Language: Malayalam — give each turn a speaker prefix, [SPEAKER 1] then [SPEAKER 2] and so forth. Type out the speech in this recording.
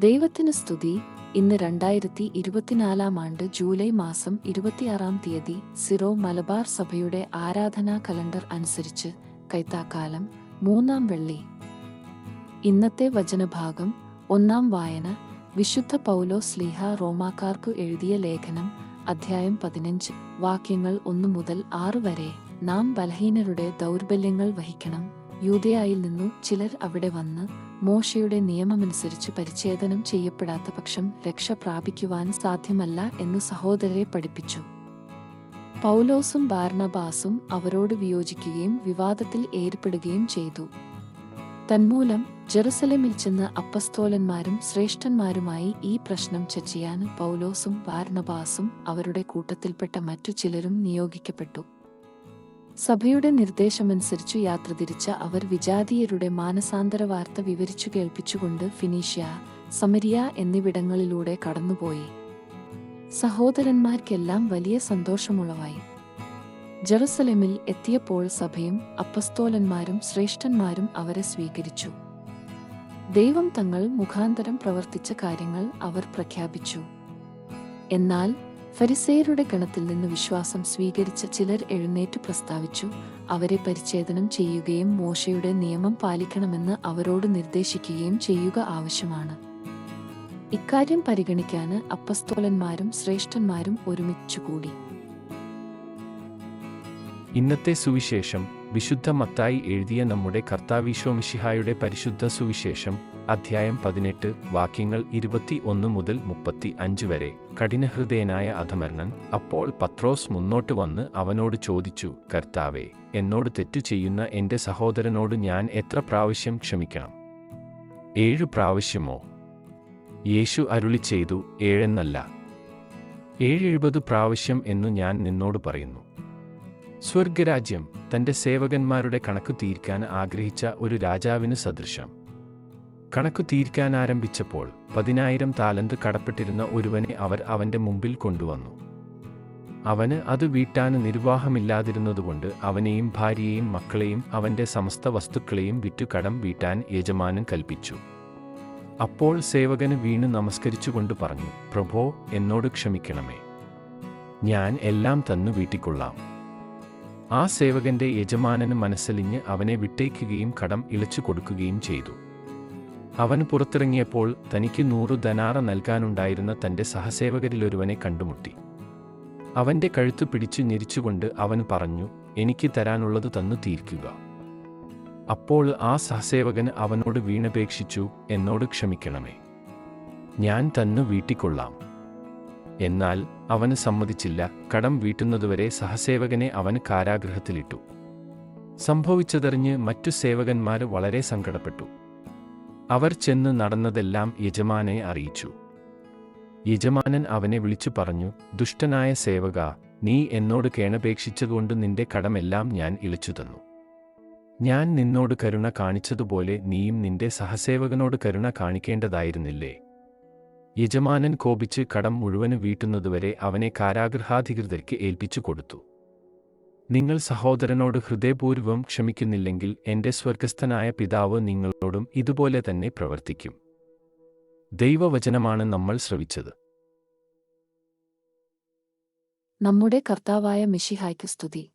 [SPEAKER 1] ദൈവത്തിന് സ്തുതി. ഇന്ന് രണ്ടായിരത്തി ഇരുപത്തിനാലാം ആണ്ട് ജൂലൈ മാസം ഇരുപത്തിയാറാം തീയതി സിറോ മലബാർ സഭയുടെ ആരാധനാ കലണ്ടർ അനുസരിച്ച് കൈത്താക്കാലം മൂന്നാം വെള്ളി. ഇന്നത്തെ വചനഭാഗം ഒന്നാം വായന. വിശുദ്ധ പൗലോ സ്ലീഹ റോമാക്കാർക്ക് എഴുതിയ ലേഖനം അധ്യായം പതിനഞ്ച്. വാക്യങ്ങൾ ഒന്നു മുതൽ ആറ് വരെ. നാം ബലഹീനരുടെ ദൗർബല്യങ്ങൾ വഹിക്കണം. യൂതയായിൽ നിന്നു ചിലർ അവിടെ വന്ന് മോശയുടെ നിയമമനുസരിച്ച് പരിച്ഛേദനം ചെയ്യപ്പെടാത്ത പക്ഷം രക്ഷ പ്രാപിക്കുവാൻ സാധ്യമല്ല എന്ന് സഹോദരരെ പഠിപ്പിച്ചു. പൗലോസും ബാർണബാസും അവരോട് വിയോജിക്കുകയും വിവാദത്തിൽ ഏർപ്പെടുകയും ചെയ്തു. തന്മൂലം ജെറുസലമിൽ ചെന്ന് അപ്പസ്തോലന്മാരും ശ്രേഷ്ഠന്മാരുമായി ഈ പ്രശ്നം ചർച്ചയാൻ പൗലോസും ബാർണബാസും അവരുടെ കൂട്ടത്തിൽപ്പെട്ട മറ്റു ചിലരും നിയോഗിക്കപ്പെട്ടു. സഭയുടെ നിർദ്ദേശമനുസരിച്ചു യാത്ര തിരിച്ച അവർ വിജാതീയരുടെ മാനസാന്തര വാർത്ത വിവരിച്ചു കേൾപ്പിച്ചുകൊണ്ട് ഫിനീഷ്യ സമരിയ എന്നിവിടങ്ങളിലൂടെ കടന്നുപോയി. സഹോദരന്മാർക്കെല്ലാം വലിയ സന്തോഷമുളവായി. ജെറുസലേമിൽ എത്തിയപ്പോൾ സഭയും അപ്പസ്തോലന്മാരും ശ്രേഷ്ഠന്മാരും അവരെ സ്വീകരിച്ചു. ദൈവം തങ്ങൾ മുഖാന്തരം പ്രവർത്തിച്ച കാര്യങ്ങൾ അവർ പ്രഖ്യാപിച്ചു. എന്നാൽ ഫരിസേയരുടെ ഗണത്തിൽ നിന്ന് വിശ്വാസം സ്വീകരിച്ച ചിലർ എഴുന്നേറ്റ് പ്രസ്താവിച്ചു അവരെ പരിച്ഛേദനം ചെയ്യുകയും മോശയുടെ നിയമം പാലിക്കണമെന്ന് അവരോട് നിർദ്ദേശിക്കുകയും ചെയ്യുക ആവശ്യമാണ്. ഇക്കാര്യം പരിഗണിക്കാന് അപ്പസ്തോലന്മാരും ശ്രേഷ്ഠന്മാരും ഒരുമിച്ചുകൂടി.
[SPEAKER 2] ഇന്നത്തെ സുവിശേഷം വിശുദ്ധ മത്തായി എഴുതിയ നമ്മുടെ കർത്താവിശോമിഷിഹായുടെ പരിശുദ്ധ സുവിശേഷം അധ്യായം പതിനെട്ട് വാക്യങ്ങൾ ഇരുപത്തി ഒന്ന് മുതൽ മുപ്പത്തി അഞ്ച് വരെ. കഠിനഹൃദയനായ അധമർണൻ അപ്പോൾ പത്രോസ് മുന്നോട്ട് വന്ന് അവനോട് ചോദിച്ചു കർത്താവേ എന്നോട് തെറ്റു ചെയ്യുന്ന എന്റെ സഹോദരനോട് ഞാൻ എത്ര പ്രാവശ്യം ക്ഷമിക്കണം? ഏഴു പ്രാവശ്യമോ? യേശു അരുളി ചെയ്തു ഏഴെന്നല്ല. ഏഴെഴുപത് പ്രാവശ്യം എന്നു ഞാൻ നിന്നോട് പറയുന്നു. സ്വർഗരാജ്യം തന്റെ സേവകന്മാരുടെ കണക്കു തീർക്കാൻ ആഗ്രഹിച്ച ഒരു രാജാവിന് സദൃശം. കണക്കു തീർക്കാൻ ആരംഭിച്ചപ്പോൾ പതിനായിരം താലന്ത് കടപ്പെട്ടിരുന്ന ഒരുവനെ അവർ അവന്റെ മുമ്പിൽ കൊണ്ടുവന്നു. അവന് അത് വീട്ടാന് നിർവാഹമില്ലാതിരുന്നതുകൊണ്ട് അവനെയും ഭാര്യയെയും മക്കളെയും അവന്റെ സമസ്ത വസ്തുക്കളെയും വിറ്റു കടം വീട്ടാൻ യജമാനൻ കൽപ്പിച്ചു. അപ്പോൾ സേവകന് വീണ് നമസ്കരിച്ചുകൊണ്ട് പറഞ്ഞു പ്രഭോ എന്നോട് ക്ഷമിക്കണമേ. ഞാൻ എല്ലാം തന്നു വീട്ടിക്കൊള്ളാം. ആ സേവകന്റെ യജമാനന് മനസ്സലിഞ്ഞ് അവനെ വിട്ടേക്കുകയും കടം ഇളച്ചു കൊടുക്കുകയും ചെയ്തു. അവൻ പുറത്തിറങ്ങിയപ്പോൾ തനിക്ക് നൂറു ധനാറ നൽകാനുണ്ടായിരുന്ന തന്റെ സഹസേവകരിലൊരുവനെ കണ്ടുമുട്ടി. അവന്റെ കഴുത്തു പിടിച്ചു ഞെരിച്ചുകൊണ്ട് അവൻ പറഞ്ഞു എനിക്ക് തരാനുള്ളത് തന്നു തീർക്കുക. അപ്പോൾ ആ സഹസേവകൻ അവനോട് വീണപേക്ഷിച്ചു എന്നോട് ക്ഷമിക്കണമേ. ഞാൻ തന്നു വീട്ടിക്കൊള്ളാം. എന്നാൽ അവന് സമ്മതിച്ചില്ല. കടം വീട്ടുന്നതുവരെ സഹസേവകനെ അവന് കാരാഗ്രഹത്തിലിട്ടു സംഭവിച്ചതറിഞ്ഞ് മറ്റു സേവകന്മാർ വളരെ സങ്കടപ്പെട്ടു. അവർ ചെന്ന് നടന്നതെല്ലാം യജമാനെ അറിയിച്ചു. യജമാനൻ അവനെ വിളിച്ചു പറഞ്ഞു ദുഷ്ടനായ സേവക നീ എന്നോട് കേണപേക്ഷിച്ചതുകൊണ്ട് നിന്റെ കടമെല്ലാം ഞാൻ ഇളിച്ചു തന്നു. ഞാൻ നിന്നോട് കരുണ കാണിച്ചതുപോലെ നീയും നിന്റെ സഹസേവകനോട് കരുണ കാണിക്കേണ്ടതായിരുന്നില്ലേ? യജമാനൻ കോപിച്ച് കടം മുഴുവൻ വീട്ടുന്നതുവരെ അവനെ കാരാഗൃഹാധികൃതർക്ക് ഏൽപ്പിച്ചു കൊടുത്തു. നിങ്ങൾ സഹോദരനോട് ഹൃദയപൂർവം ക്ഷമിക്കുന്നില്ലെങ്കിൽ എന്റെ സ്വർഗസ്ഥനായ പിതാവ് നിങ്ങളോടും ഇതുപോലെ തന്നെ പ്രവർത്തിക്കും. ദൈവവചനമാണ് നമ്മൾ ശ്രവിച്ചത്.
[SPEAKER 1] നമ്മുടെ കർത്താവായ മിഷിഹായ്ക്ക് സ്തുതി.